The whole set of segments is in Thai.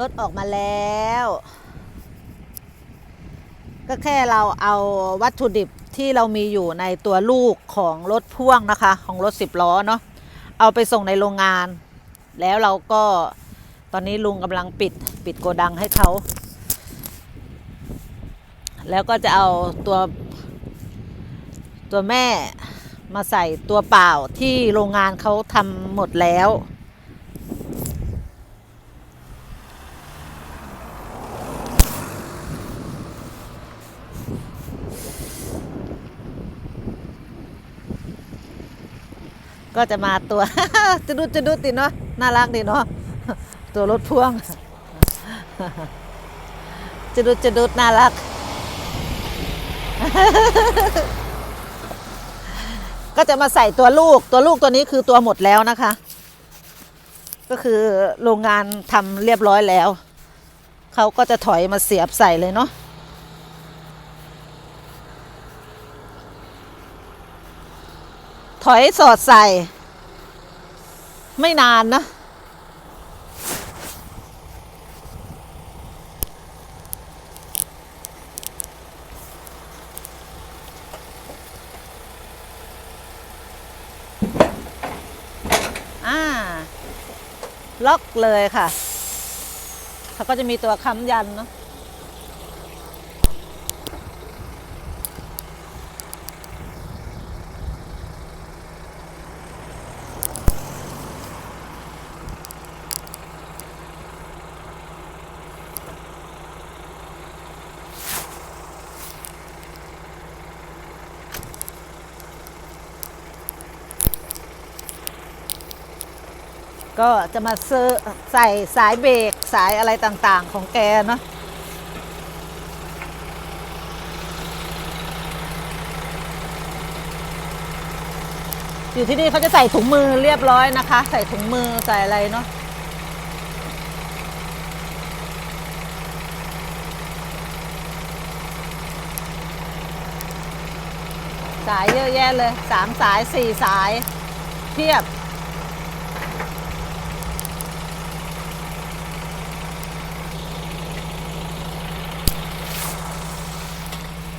รถออกมาแล้ว ก็แค่เราเอาวัตถุดิบที่เรามีอยู่ในตัวลูกของรถพ่วงนะคะ ของรถสิบล้อเนาะเอาไปส่งในโรงงาน แล้วเราก็ตอนนี้ลุงกำลังปิดปิดโกดังให้เขา แล้วก็จะเอาตัวตัวแม่มาใส่ตัวเปล่าที่โรงงานเขาทำหมดแล้ว ก็จะมาตัว จะดุดจะดุดติเนาะน่ารักดีเนาะตัวรถพ่วง จะดุดจะดุดน่ารัก ก็จะมาใส่ตัวลูกตัวลูกตัวนี้คือตัวหมดแล้วนะคะ ก็คือโรงงานทำเรียบร้อยแล้ว เขาก็จะถอยมาเสียบใส่เลยเนาะ ถอยสอดใส่ ไม่นานนะ อ่า ล็อกเลยค่ะเขาก็จะมีตัวค้ำยันเนาะ ก็จะมาซื้อใส่สายเบรกสายอะไรต่างๆของแกเนาะอยู่ที่นี่เขาจะใส่ถุงมือเรียบร้อยนะคะ ใส่ถุงมือใส่อะไรเนาะสายเยอะแยะเลยสามสายสี่สายเพียบ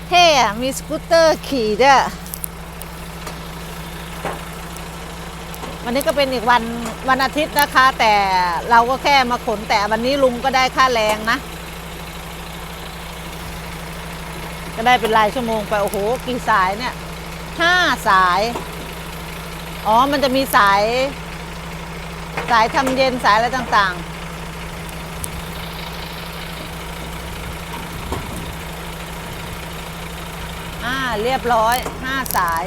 เท่อะมีสกูตเตอร์ขี่ด้วยวันนี้ก็เป็นอีกวันวันอาทิตย์นะคะ แต่เราก็แค่มาขนแต่วันนี้ลุงก็ได้ค่าแรงนะ ก็ได้เป็นรายชั่วโมงไป โอ้โห กี่สายเนี่ยห้าสาย อ๋อ มันจะมีสาย สายทำเย็นสายอะไรต่างๆ อ่าเรียบร้อยห้าสาย